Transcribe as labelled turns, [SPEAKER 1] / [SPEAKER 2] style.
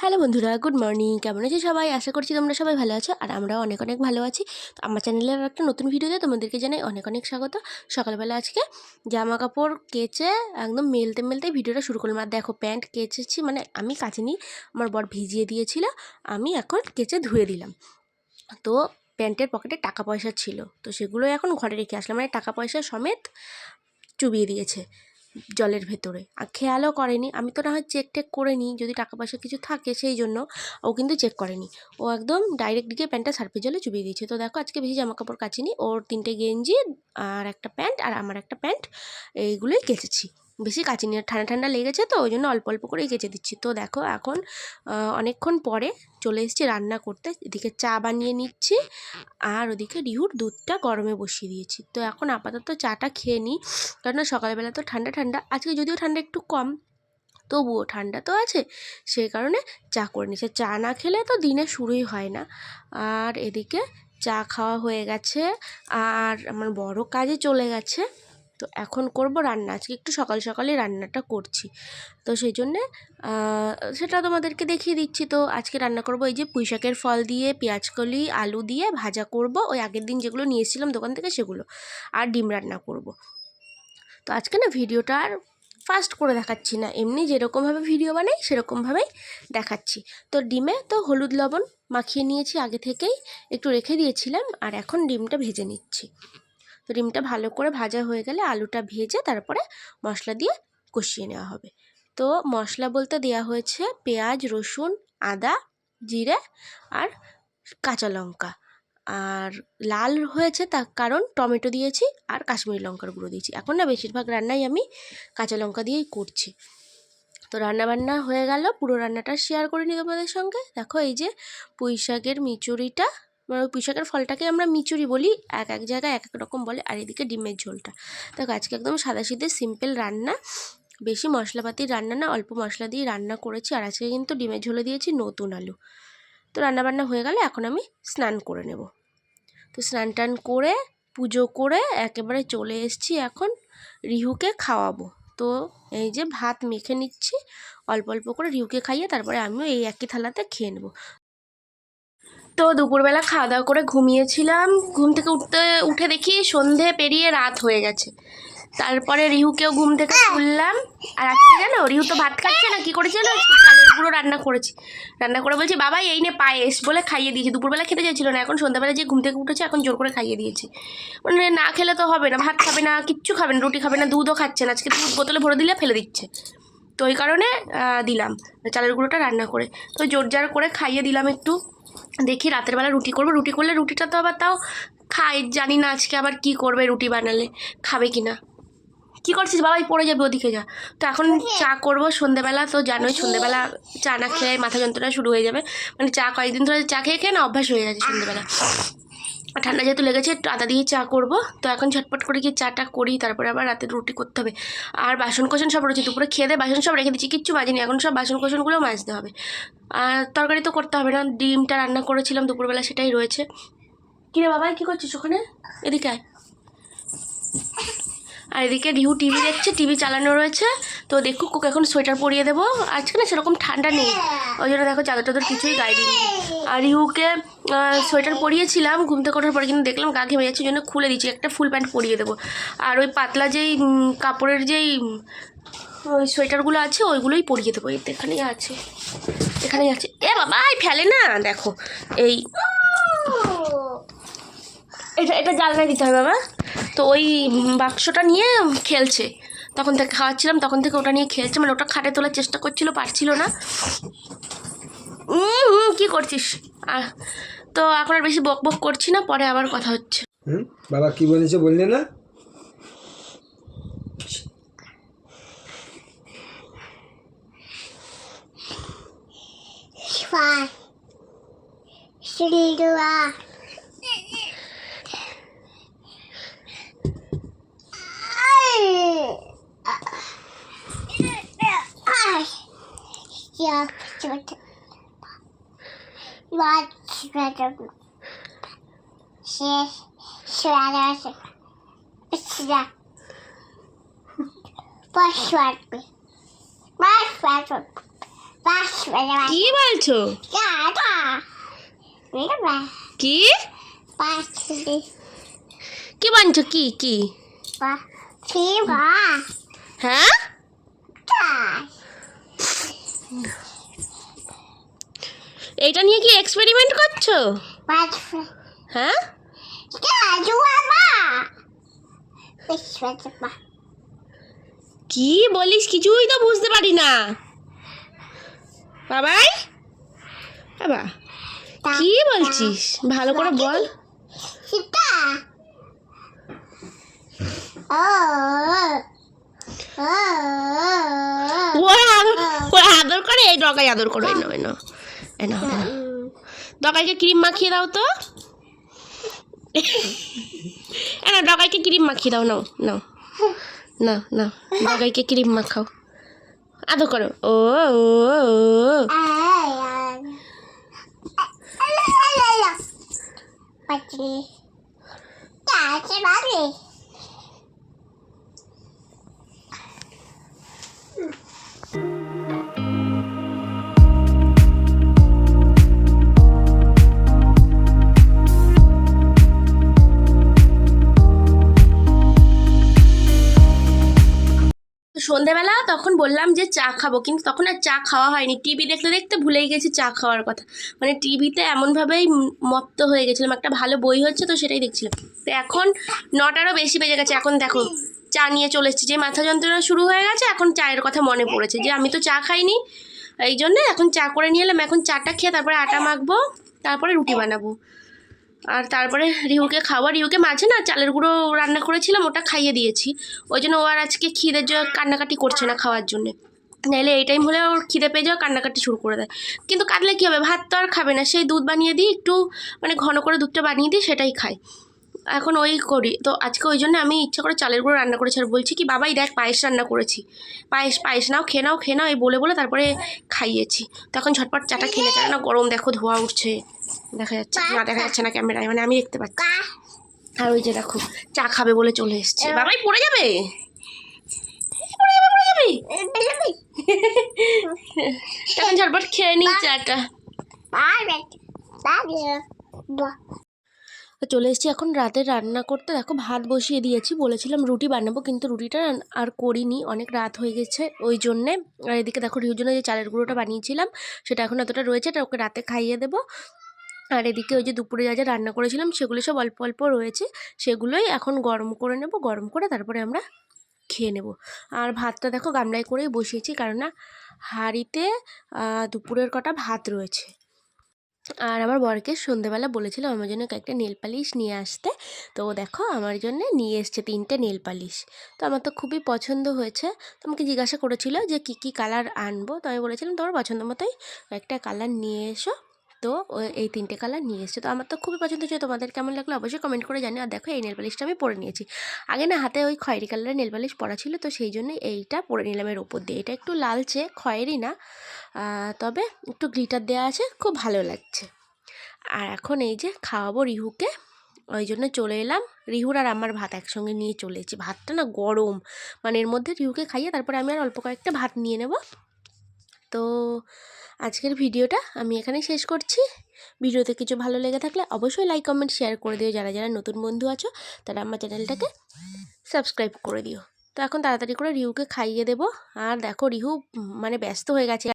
[SPEAKER 1] Hello বন্ধুরা, good morning. কেমন আছে সবাই? আশা করছি তোমরা সবাই ভালো আছো আর আমরাও অনেক অনেক ভালো আছি। তো আমার চ্যানেলের একটা নতুন ভিডিওতে তোমাদেরকে জানাই অনেক অনেক স্বাগত। সকালবেলা আজকে জামা কাপড় কেচে একদম মেলতে মেলতে ভিডিওটা শুরু করলাম। আর দেখো, প্যান্ট কেচেছি মানে আমি কাচিনি, আমার বর ভিজিয়ে দিয়েছিল, আমি এখন কেচে ধুয়ে দিলাম। তো প্যান্টের পকেটে টাকা পয়সা ছিল, তো সেগুলো এখন ঘরে রেখে আসলাম। মানে টাকা পয়সা সমেত চুবিয়ে দিয়েছে। জলের ভেতরে। আর খেয়ালও করেনি। আমি তো না হয় চেক টেক করে নিই, যদি টাকা পয়সা কিছু থাকে সেই জন্য। ও কিন্তু চেক করেনি। ও একদম ডাইরেক্ট গিয়ে প্যান্টটা সার্ফের জলে চুবিয়ে দিয়েছে। তো দেখো, আজকে বেশি জামা কাপড় কাচিনি। ওর তিনটে গেঞ্জি আর একটা প্যান্ট আর আমার একটা প্যান্ট, এইগুলোই কেচেছি। বেশি কাচিনি আর ঠান্ডা ঠান্ডা লেগেছে তো, ওই জন্য অল্প অল্প করেই কেচে দিচ্ছি। তো দেখো এখন অনেকক্ষণ পরে চলে এসেছি রান্না করতে। এদিকে চা বানিয়ে নিচ্ছি আর ওদিকে রিহুর দুধটা গরমে বসিয়ে দিয়েছি। তো এখন আপাতত চাটা খেয়ে নিই, কেননা সকালবেলা তো ঠান্ডা ঠান্ডা। আজকে যদিও ঠান্ডা একটু কম, তবুও ঠান্ডা তো আছে, সেই কারণে চা করে নিচ্ছে চা না খেলে তো দিনে শুরুই হয় না। আর এদিকে চা খাওয়া হয়ে গেছে, আর আমার বড় কাজে চলে গেছে। তো এখন করব রান্না। আজকে একটু সকাল সকালে রান্নাটা করছি। তো সেই জন্যে সেটা তোমাদেরকে দেখিয়ে দিচ্ছি। তো আজকে রান্না করব এই যে পুঁই শাকের ফল দিয়ে পেঁয়াজকলি আলু দিয়ে ভাজা করব। ওই আগের দিন যেগুলো নিয়ে এসেছিলাম দোকান থেকে সেগুলো। আর ডিম রান্না করব। তো আজকে না ভিডিওটা আর ফাস্ট করে দেখাচ্ছি না। এমনি যেরকমভাবে ভিডিও বানাই, সেরকমভাবেই দেখাচ্ছি। তো ডিমে তো হলুদ লবণ মাখিয়ে নিয়েছি আগে থেকেই। একটু রেখে দিয়েছিলাম, আর এখন ডিমটা ভেজে নিচ্ছি। তো ডিমটা ভালো করে ভাজা হয়ে গেলে আলুটা ভেজে তারপরে মশলা দিয়ে কষিয়ে নেওয়া হবে। তো মশলা বলতে দেওয়া হয়েছে পেঁয়াজ, রসুন, আদা, জিরে আর কাঁচা লঙ্কা। আর লাল হয়েছে তার কারণ টমেটো দিয়েছি আর কাশ্মীরি লঙ্কার গুঁড়ো দিয়েছি। এখন না বেশিরভাগ রান্নাই আমি কাঁচা লঙ্কা দিয়েই করছি। তো রান্নাবান্না হয়ে গেল, পুরো রান্নাটা শেয়ার করে নিই তোমাদের সঙ্গে। দেখো এই যে পুঁই শাকের মিচুরিটা মানে ওই পুঁই শাকের ফলটাকে আমরা মিচুরি বলি, এক এক জায়গায় এক এক রকম বলে, আর এদিকে ডিমের ঝোলটা। দেখো, আজকে একদম সাদা সিধে সিম্পল রান্না। বেশি মশলাপাতির রান্না না, অল্প মশলা দিয়ে রান্না করেছি, আর আজকে কিন্তু ডিমের ঝোলে দিয়েছি নতুন আলু। তো রান্নাবান্না হয়ে গেলে এখন আমি স্নান করে নেব। তো স্নান টান করে, পুজো করে একেবারে চলে এসেছি এখন রিহুকে খাওয়াবো। তো এই যে ভাত মেখে নিচ্ছি, অল্প অল্প করে রিহুকে খাইয়ে তারপরে আমিও এই একই থালাতে খেয়ে নেব। তো দুপুরবেলা খাওয়া দাওয়া করে ঘুমিয়েছিলাম। ঘুম থেকে উঠতে, উঠে দেখি সন্ধে পেরিয়ে রাত হয়ে গেছে। তারপরে রিহুকেও ঘুম থেকে তুললাম। আর আজকে জানো, রিহু তো ভাত খাচ্ছে না, কি করেছে চালের গুঁড়ো রান্না করেছি। রান্না করে বলছি, বাবা, এই নে পায়েস বলে খাইয়ে দিয়েছি। দুপুরবেলা খেতে চাইছিল না, এখন সন্ধ্যাবেলা যে ঘুম থেকে উঠেছে, এখন জোর করে খাইয়ে দিয়েছি। মানে না খেলে তো হবে না, ভাত খাবে না, কিচ্ছু খাবে না, রুটি খাবে না, দুধও খাচ্ছে না। আজকে দুধ বোতলে ভরে দিলে ফেলে দিচ্ছে। তো ওই কারণে দিলাম। চালের গুঁড়োটা রান্না করে, তো জোর জার করে খাইয়ে দিলাম একটু। দেখি রাতের বেলা রুটি করব। রুটি করলে রুটিটা তো আবার তাও খাই জানি না আজকে আবার কি করবে রুটি বানালে খাবে কি না কী করছিস বাবাই? পড়ে যাবে ওদিকে যা। তো এখন চা করব সন্ধেবেলা তো জানোই সন্ধেবেলা চা না খেয়ে মাথা যন্ত্রণা শুরু হয়ে যাবে। মানে চা কয়েকদিন ধরে চা খেয়ে খেয়ে না অভ্যাস হয়ে যাচ্ছে সন্ধেবেলা। ঠান্ডা যেহেতু লেগেছে আদা দিয়ে চা করব। তো এখন ঝটপট করে গিয়ে চাটা করি, তারপরে আবার রাতে রুটি করতে হবে। আর বাসন কোসন সব রয়েছে, দুপুরে খেয়ে দেয় বাসন সব রেখে দিচ্ছি, কিচ্ছু মাজিনি এখন সব বাসন কোসনগুলো মাজতে হবে। আর তরকারি তো করতে হবে না, ডিমটা রান্না করেছিলাম, দুপুরবেলা সেটাই রয়েছে। কিরে বাবা, কী করছিস ওখানে? এদিকে আয়। আর এদিকে রিহু টিভি দেখছে, টিভি চালানো রয়েছে। তো দেখুক, ওকে এখন সোয়েটার পরিয়ে দেবো। আজকে না সেরকম ঠান্ডা নেই। ওই জন্য দেখো চাদর টাদর কিছুই গায়ে দিইনি আর রিহুকে সোয়েটার পরিয়েছিলাম ঘুম থেকে ওঠার পরে কিন্তু দেখলাম গা ঘেমে যাচ্ছে জন্য খুলে দিচ্ছি একটা ফুল প্যান্ট পরিয়ে দেবো। আর ওই পাতলা যেই কাপড়ের যেই, ওই সোয়েটারগুলো আছে, ওইগুলোই পরিয়ে দেবো। এখানেই আছে। এখানেই আছে। এ বাবা ফেলে না। দেখো, এই। এটা এটা জানলায় দিতে হবে বাবা। তো ওই বাক্সটা নিয়ে খেলছে। তখন থেকে খাওয়াচ্ছিলাম তখন থেকে ওটা নিয়ে খেলছে। মানে ওটা খাটে তোলার চেষ্টা করছিল পারছিল না। হুম, কি করছিস? আহ, তো এখন আর বেশি বক বক করছি না পরে আবার কথা হচ্ছে।
[SPEAKER 2] হুম বাবা কি বলেছে বললে না.
[SPEAKER 3] Vad
[SPEAKER 1] কি বলছো? কি? কি বানছো কি কি? হ্যাঁ? এইটা নিয়ে কি এক্সপেরিমেন্ট করছ? হ্যাঁ? কি বলিস? কিছুই তো বুঝতে পারি না। বাবাই? বাবা, কি বলছিস? ভালো করে বল। করে এই ডগাই আদর করো এনো এনো এনো ডগাইকে ক্রিম মাখিয়ে দাও তো এনো ডগাইকে ক্রিম মাখিয়ে দাও নাও নাও না না ডগাইকে ক্রিম মাখাও আদর করো ও ও ও তখন বললাম যে চা খাব, কিন্তু তখন আর চা খাওয়া হয়নি। টিভি দেখতে দেখতে ভুলেই গেছি চা খাওয়ার কথা। মানে টিভিতে এমনভাবেই মত্ত হয়ে গেছিলাম। একটা ভালো বই হচ্ছে তো সেটাই দেখছিলাম। তো এখন নটারও বেশি বেজে গেছে। এখন দেখো, চা নিয়ে চলে এসেছি। যে মাথা যন্ত্রণা শুরু হয়ে গেছে, এখন চায়ের কথা মনে পড়েছে। যে আমি তো চা খাইনি এই জন্য এখন চা করে নিয়ে এলাম। এখন চাটা খেয়ে তারপরে আটা মাখবো, তারপরে রুটি বানাবো। আর তারপরে রিহুকে খাওয়া রিহুকে মাঝে না চালের গুঁড়ো রান্না করেছিলাম, ওটা খাইয়ে দিয়েছি। ওই জন্য ও আর আজকে খিদের জন্য কান্নাকাটি করছে না খাওয়ার জন্যে। নাহলে এই টাইম হলে ওর খিদে পেয়ে যাওয়া কান্নাকাটি শুরু করে দেয়। কিন্তু কাঁদলে কী হবে? ভাত তো আর খাবে না। সেই দুধ বানিয়ে দিই, একটু মানে ঘন করে দুধটা বানিয়ে দিই, সেটাই খায় এখন ওই করি। তো আজকে ওই জন্য আমি ইচ্ছা করে চালের গুঁড়ো রান্না করেছি। আর বলছি কি বাবাই দেখ পায়েস রান্না করেছি। পায়েস পায়েস নাও খেয়ে নাও খেয়ে নাও। এই বলে বলে তারপরে খাইয়েছি। তখন ঝটপট চাটা খেয়ে নিতে না গরম দেখো ধোয়া উঠছে। দেখা যাচ্ছে না দেখা যাচ্ছে না ক্যামেরায়। মানে আমি দেখতে পাচ্ছি। আর ওই যে দেখো চা খাবে বলে চলে এসছে। বাবাই পড়ে যাবে. তখন ঝটপট খেয়ে নিই চাটা
[SPEAKER 3] Bye. Bye. Bye.
[SPEAKER 1] তো চলে এসেছি এখন রাতে রান্না করতে। দেখো ভাত বসিয়ে দিয়েছি, বলেছিলাম রুটি বানাবো কিন্তু রুটিটা আর করিনি, অনেক রাত হয়ে গেছে ওই জন্যে। আর এদিকে দেখো রিউর জন্য যে চালের গুঁড়োটা বানিয়েছিলাম, সেটা এখন এতটা রয়েছে, এটা ওকে রাতে খাইয়ে দেবো। আর এদিকে ওই যে দুপুরে যা যা রান্না করেছিলাম, সেগুলো সব অল্প অল্প রয়েছে, সেগুলোই এখন গরম করে নেব, গরম করে তারপরে আমরা খেয়ে নেব। আর ভাতটা দেখো গামলায় করেই বসিয়েছি কারণ না হাঁড়িতে দুপুরের কটা ভাত রয়েছে। আর আমার বরকে সন্ধেবেলা বলেছিল আমার জন্য কয়েকটা নেল পালিশ নিয়ে আসতে। তো দেখো আমার জন্য নিয়ে এসছে তিনটে নেল পালিশ। তো আমার তো খুবই পছন্দ হয়েছে। তো আমাকে জিজ্ঞাসা করেছিল যে কি কি কালার আনব? তো আমি বলেছিলাম, তোমার পছন্দ মতোই কয়েকটা কালার নিয়ে এসো। তো এই তিনটে কালার নিয়ে এসছে। তো আমার তো খুবই পছন্দ হয়েছে। তোমাদের কেমন লাগল অবশ্যই কমেন্ট করে জানি আর দেখো, এই নেল পালিশটা আমি পরে নিয়েছি। আগে না হাতে ওই খয়েরি কালারের নেল পালিশ পরা ছিল, তো সেই জন্যই এইটা পরে নিলাম এর ওপর দিয়ে। এটা একটু লালচে, খয়েরি না। তবে একটু গ্লিটার দেওয়া আছে, খুব ভালো লাগছে। আর এখন এই যে খাওয়াবো রিহুকে। ওই জন্য চলে এলাম। রিহুর আর আমার ভাত একসঙ্গে নিয়ে চলে এসেছি ভাতটা না গরম। মানে এর মধ্যে রিহুকে খাইয়ে তারপরে আমি আর অল্প কয়েকটা ভাত নিয়ে নেব। তো আজকের ভিডিওটা আমি এখানে শেষ করছি। ভিডিওতে কিছু ভালো লেগে থাকলে অবশ্যই লাইক কমেন্ট শেয়ার করে দিও। যারা যারা নতুন বন্ধু আছো, তারা আমার চ্যানেলটাকে সাবস্ক্রাইব করে দিও। তো এখন তাড়াতাড়ি করে রিহুকে খাইয়ে দেবো। আর দেখো, রিহু মানে ব্যস্ত হয়ে গেছে।